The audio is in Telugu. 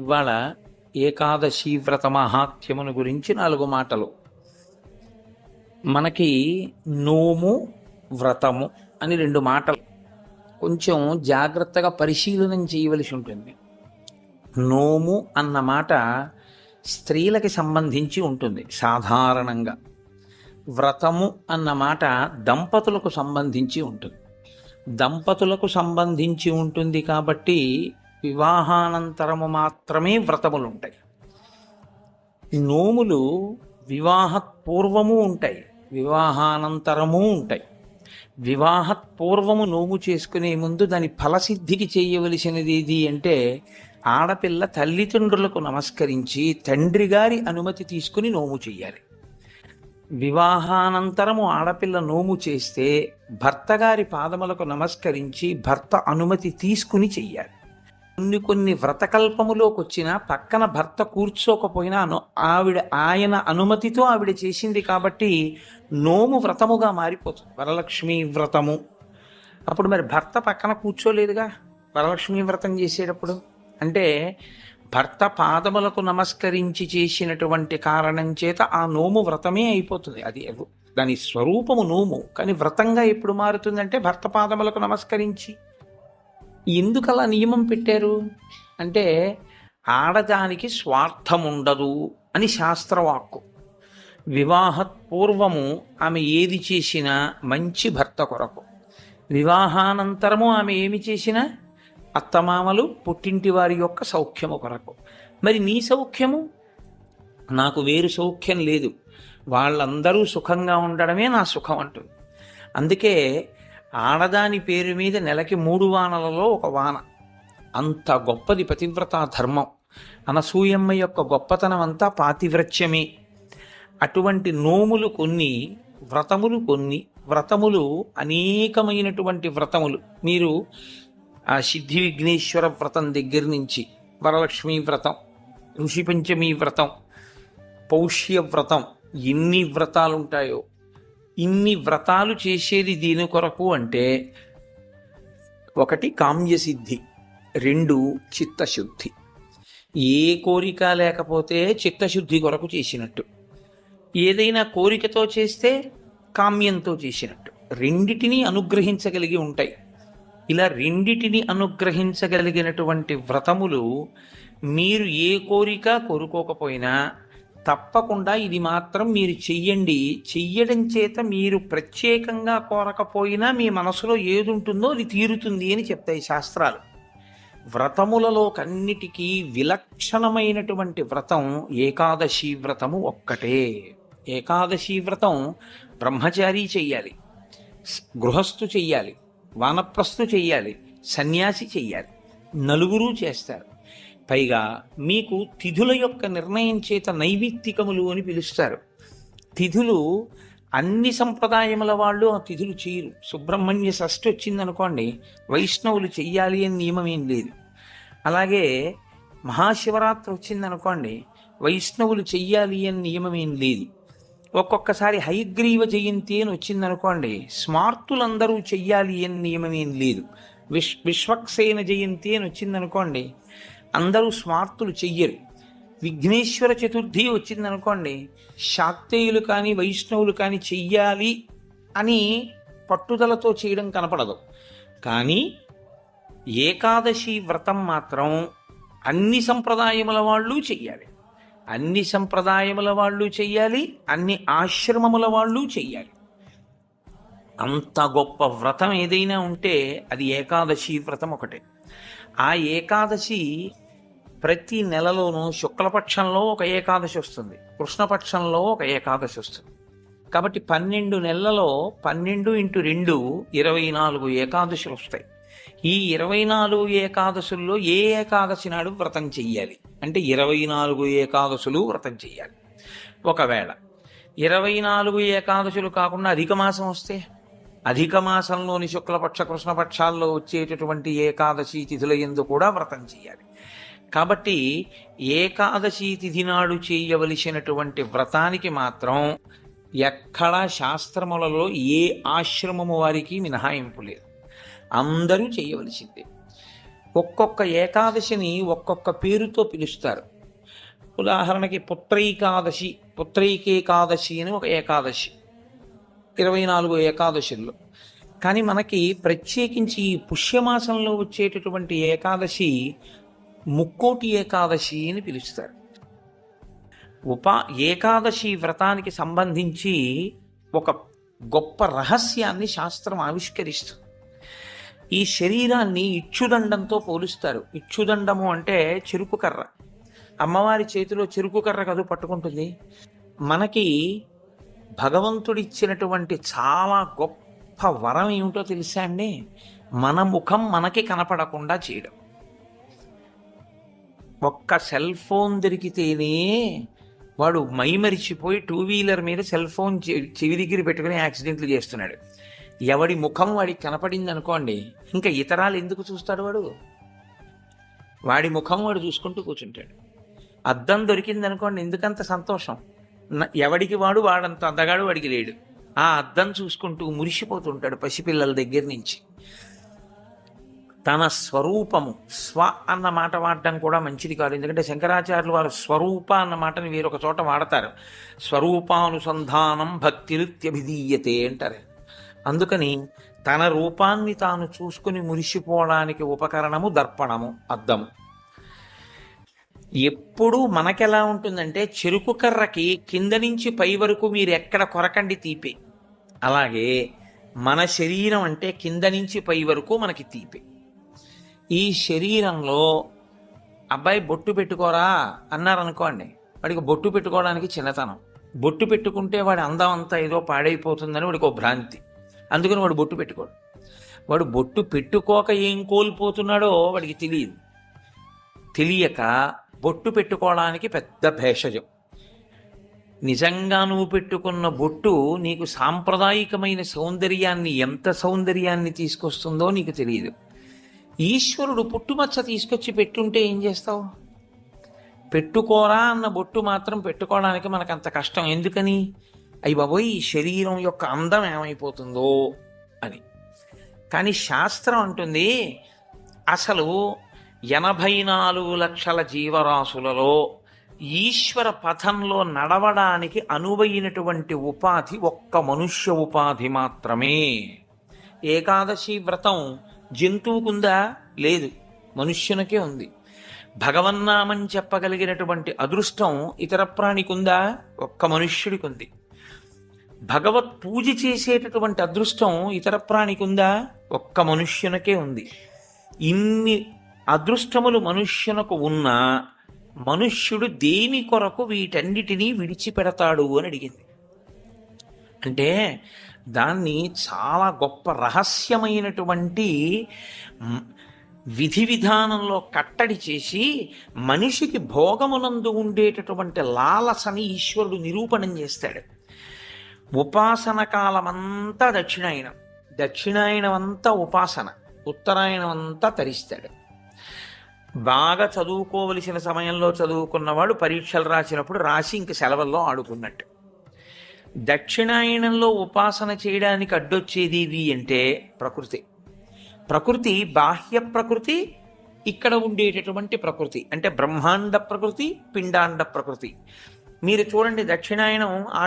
ఇవాళ ఏకాదశి వ్రత మహాత్యమును గురించి నాలుగు మాటలు. మనకి నోము వ్రతము అని రెండు మాటలు. కొంచెం జాగ్రత్తగా పరిశీలనం చేయవలసి ఉంటుంది. నోము అన్న మాట స్త్రీలకి సంబంధించి ఉంటుంది సాధారణంగా. వ్రతము అన్న మాట దంపతులకు సంబంధించి ఉంటుంది. దంపతులకు సంబంధించి ఉంటుంది కాబట్టి వివాహానంతరము మాత్రమే వ్రతములు ఉంటాయి నోములు వివాహపూర్వము ఉంటాయి. వివాహానంతరము ఉంటాయి. వివాహ పూర్వము నోము చేసుకునే ముందు దాని ఫలసిద్ధికి చేయవలసినది ఏది అంటే ఆడపిల్ల తల్లిదండ్రులకు నమస్కరించి తండ్రి గారి అనుమతి తీసుకుని నోము చేయాలి వివాహానంతరము ఆడపిల్ల నోము చేస్తే భర్త గారి పాదములకు నమస్కరించి భర్త అనుమతి తీసుకుని చెయ్యాలి. కొన్ని కొన్ని వ్రతకల్పములోకి వచ్చిన పక్కన భర్త కూర్చోకపోయినా ఆవిడ ఆయన అనుమతితో ఆవిడ చేసింది కాబట్టి నోము వ్రతముగా మారిపోతుంది. వరలక్ష్మి వ్రతము. అప్పుడు మరి భర్త పక్కన కూర్చోలేదుగా? వరలక్ష్మి వ్రతం చేసేటప్పుడు? అంటే భర్త పాదములకు నమస్కరించి చేసినటువంటి కారణం చేత ఆ నోము వ్రతమే అయిపోతుంది. అది దాని స్వరూపము నోము. కానీ వ్రతంగా ఎప్పుడు మారుతుందంటే భర్త పాదములకు నమస్కరించి ఎందుకు అలా నియమం పెట్టారు? అంటే ఆడదానికి స్వార్థం ఉండదు అని శాస్త్రవాక్కు. వివాహపూర్వము ఆమె ఏది చేసినా మంచి భర్త కొరకు. వివాహానంతరము ఆమె ఏమి చేసినా అత్తమామలు పుట్టింటి వారి యొక్క సౌఖ్యము కొరకు. మరి నీ సౌఖ్యము? నాకు వేరు సౌఖ్యం లేదు. వాళ్ళందరూ సుఖంగా ఉండడమే నా సుఖం అంటుంది. అందుకే ఆడదాని పేరు మీద నెలకి మూడు వానలలో ఒక వాన. అంత గొప్పది పతివ్రత ధర్మం. అనసూయమ్మ యొక్క గొప్పతనం అంతా పాతివ్రత్యమే. అటువంటి నోములు కొన్ని వ్రతములు కొన్ని వ్రతములు అనేకమైనటువంటి వ్రతములు. మీరు ఆ సిద్ధి విఘ్నేశ్వర వ్రతం దగ్గర నుంచి వరలక్ష్మి వ్రతం ఋషి పంచమి వ్రతం పౌష్య వ్రతం ఎన్ని వ్రతాలు ఉంటాయో ఇన్ని వ్రతాలు చేసేది దీని కొరకు అంటే ఒకటి కామ్యసిద్ధి రెండు చిత్తశుద్ధి. ఏ కోరిక లేకపోతే చిత్తశుద్ధి కొరకు చేసినట్టు. ఏదైనా కోరికతో చేస్తే కామ్యంతో చేసినట్టు. రెండిటినీ అనుగ్రహించగలిగి ఉంటాయి. ఇలా రెండిటిని అనుగ్రహించగలిగినటువంటి వ్రతములు మీరు ఏ కోరిక కోరుకోకపోయినా తప్పకుండా ఇది మాత్రం మీరు చెయ్యండి. చెయ్యడం చేత మీరు ప్రత్యేకంగా కోరకపోయినా మీ మనసులో ఏది ఉంటుందో అది తీరుతుంది అని చెప్తాయి శాస్త్రాలు. వ్రతములలో కన్నిటికీ విలక్షణమైనటువంటి వ్రతం ఏకాదశి వ్రతము ఒక్కటే. ఏకాదశి వ్రతం బ్రహ్మచారి చెయ్యాలి. గృహస్థు చెయ్యాలి. వానప్రస్థు చెయ్యాలి. సన్యాసి చెయ్యాలి. నలుగురు చేస్తారు. పైగా మీకు తిథుల యొక్క నిర్ణయం చేత నైవిత్తికములు అని పిలుస్తారు. తిథులు అన్ని సంప్రదాయముల వాళ్ళు ఆ తిథులు చేయరు. సుబ్రహ్మణ్య షష్ఠి వచ్చిందనుకోండి వైష్ణవులు చెయ్యాలి అని నియమం ఏం లేదు. అలాగే మహాశివరాత్రి వచ్చిందనుకోండి వైష్ణవులు చెయ్యాలి అని నియమం ఏం లేదు. ఒక్కొక్కసారి హైగ్రీవ జయంతి అని వచ్చిందనుకోండి స్మార్తులందరూ చెయ్యాలి అని నియమం ఏం లేదు. విశ్ విశ్వక్సేన జయంతి అని వచ్చిందనుకోండి అందరూ స్మార్తులు చెయ్యరు. విఘ్నేశ్వర చతుర్థి వచ్చిందనుకోండి శాక్తేయులు కానీ వైష్ణవులు కానీ చెయ్యాలి అని పట్టుదలతో చేయడం కనపడదు. కానీ ఏకాదశి వ్రతం మాత్రం అన్ని సంప్రదాయముల వాళ్ళు చెయ్యాలి. అన్ని సంప్రదాయముల వాళ్ళు చెయ్యాలి అన్ని ఆశ్రమముల వాళ్ళు చెయ్యాలి. అంత గొప్ప వ్రతం ఏదైనా ఉంటే అది ఏకాదశి వ్రతం ఒకటే. ఆ ఏకాదశి ప్రతి నెలలోనూ శుక్లపక్షంలో ఒక ఏకాదశి వస్తుంది. కృష్ణపక్షంలో ఒక ఏకాదశి వస్తుంది. కాబట్టి పన్నెండు నెలలలో పన్నెండు ఇంటూ రెండు ఇరవై నాలుగు ఏకాదశులు వస్తాయి. ఈ ఇరవై నాలుగు ఏకాదశుల్లో ఏ ఏకాదశి నాడు వ్రతం చెయ్యాలి? అంటే ఇరవై నాలుగు ఏకాదశులు వ్రతం చెయ్యాలి. ఒకవేళ ఇరవై నాలుగు ఏకాదశులు కాకుండా అధిక మాసం వస్తే? అధిక మాసంలోని శుక్లపక్ష కృష్ణపక్షాల్లో వచ్చేటటువంటి ఏకాదశి తిథుల ఎందు కూడా వ్రతం చేయాలి కాబట్టి ఏకాదశి తిథి నాడు చేయవలసినటువంటి వ్రతానికి మాత్రం ఎక్కడా శాస్త్రములలో ఏ ఆశ్రమము వారికి మినహాయింపు లేదు. అందరూ చేయవలసిందే. ఒక్కొక్క ఏకాదశిని ఒక్కొక్క పేరుతో పిలుస్తారు. ఉదాహరణకి పుత్రైకాదశి పుత్రైకేకాదశి అని ఒక ఏకాదశి ఇరవై నాలుగు ఏకాదశుల్లో. కానీ మనకి ప్రత్యేకించి ఈ పుష్యమాసంలో వచ్చేటటువంటి ఏకాదశి ముక్కోటి ఏకాదశి అని పిలుస్తారు. ఉపా ఏకాదశి వ్రతానికి సంబంధించి ఒక గొప్ప రహస్యాన్ని శాస్త్రం ఆవిష్కరిస్తుంది. ఈ శరీరాన్ని ఇచ్చుదండంతో పోలుస్తారు. ఇచ్చుదండము అంటే చెరుకు కర్ర. అమ్మవారి చేతిలో చెరుకు కర్ర కదు పట్టుకుంటుంది. మనకి భగవంతుడిచ్చినటువంటి చాలా గొప్ప వరం ఏమిటో తెలుసా అండి? మన ముఖం మనకి కనపడకుండా చేయడం. ఒక్క సెల్ ఫోన్ దొరికితేనే వాడు మైమరిచిపోయి టూ వీలర్ మీద సెల్ ఫోన్ చెవి దగ్గర పెట్టుకుని యాక్సిడెంట్లు చేస్తున్నాడు. ఎవడి ముఖం వాడికి కనపడింది అనుకోండి ఇంకా ఇతరాలు ఎందుకు చూస్తాడు వాడు? వాడి ముఖం వాడు చూసుకుంటూ కూర్చుంటాడు. అద్దం దొరికింది అనుకోండి ఎందుకంత సంతోషం? ఎవడికి వాడు వాడంత అందగాడు వాడికి లేడు. ఆ అద్దం చూసుకుంటూ మురిసిపోతుంటాడు పసిపిల్లల దగ్గర నుంచి. తన స్వరూపము స్వ అన్న మాట వాడడం కూడా మంచిది కాదు. ఎందుకంటే శంకరాచార్యులు వారు స్వరూప అన్న మాటని వేరొక చోట వాడతారు. స్వరూపానుసంధానం భక్తిరుత్యభిధీయతే అంటారు. అందుకని తన రూపాన్ని తాను చూసుకుని మురిసిపోవడానికి ఉపకరణము దర్పణము అద్దము. ఎప్పుడు మనకెలా ఉంటుందంటే చెరుకు కర్రకి కింద నుంచి పై వరకు మీరు ఎక్కడ కొరకండి తీపే. అలాగే మన శరీరం అంటే కింద నుంచి పై వరకు మనకి తీపే. ఈ శరీరంలో అబ్బాయి బొట్టు పెట్టుకోరా అన్నారు అనుకోండి వాడికి బొట్టు పెట్టుకోవడానికి చిన్నతనం. బొట్టు పెట్టుకుంటే వాడి అందం అంతా ఏదో పాడైపోతుందని వాడికి ఒక భ్రాంతి. అందుకని వాడు బొట్టు పెట్టుకోడు. వాడు బొట్టు పెట్టుకోక ఏం కోల్పోతున్నాడో వాడికి తెలియదు. తెలియక బొట్టు పెట్టుకోవడానికి పెద్ద భేషజం. నిజంగా నువ్వు పెట్టుకున్న బొట్టు నీకు సాంప్రదాయికమైన సౌందర్యాన్ని ఎంత సౌందర్యాన్ని తీసుకొస్తుందో నీకు తెలియదు. ఈశ్వరుడు పుట్టుమచ్చ తీసుకొచ్చి పెట్టుంటే ఏం చేస్తావు? పెట్టుకోరా అన్న బొట్టు మాత్రం పెట్టుకోవడానికి మనకు అంత కష్టం. ఎందుకని? అయ్యి బాబోయ్ ఈ శరీరం యొక్క అందం ఏమైపోతుందో అని. కానీ శాస్త్రం అంటుంది అసలు ఎనభై నాలుగు లక్షల జీవరాశులలో ఈశ్వర పథంలో నడవడానికి అనువైనటువంటి ఉపాధి ఒక్క మనుష్య ఉపాధి మాత్రమే. ఏకాదశి వ్రతం జంతువుకుందా లేదు. మనుష్యునికే ఉంది. భగవన్నామం చెప్పగలిగినటువంటి అదృష్టం ఇతర ప్రాణికుందా ఒక్క మనుష్యుడికి ఉంది. భగవత్ పూజ చేసేటటువంటి అదృష్టం ఇతర ప్రాణికుందా ఒక్క మనుష్యునికే ఉంది. ఇన్ని అదృష్టములు మనుష్యునకు ఉన్నా మనుష్యుడు దేని కొరకు వీటన్నిటినీ విడిచిపెడతాడు అని అడిగింది. అంటే దాన్ని చాలా గొప్ప రహస్యమైనటువంటి విధి విధానంలో కట్టడి చేసి మనిషికి భోగమునందు ఉండేటటువంటి లాలసని ఈశ్వరుడు నిరూపణం చేస్తాడు. ఉపాసన కాలమంతా దక్షిణాయనం. దక్షిణాయనమంతా ఉపాసన. ఉత్తరాయణమంతా తరిస్తాడు. బాగా చదువుకోవలసిన సమయంలో చదువుకున్నవాడు పరీక్షలు రాసినప్పుడు రాసి ఇంక సెలవుల్లో ఆడుకున్నట్టు. దక్షిణాయనంలో ఉపాసన చేయడానికి అడ్డొచ్చేది ఇవి అంటే ప్రకృతి. ప్రకృతి బాహ్య ప్రకృతి ఇక్కడ ఉండేటటువంటి ప్రకృతి. అంటే బ్రహ్మాండ ప్రకృతి పిండాండ ప్రకృతి. మీరు చూడండి దక్షిణాయనం ఆ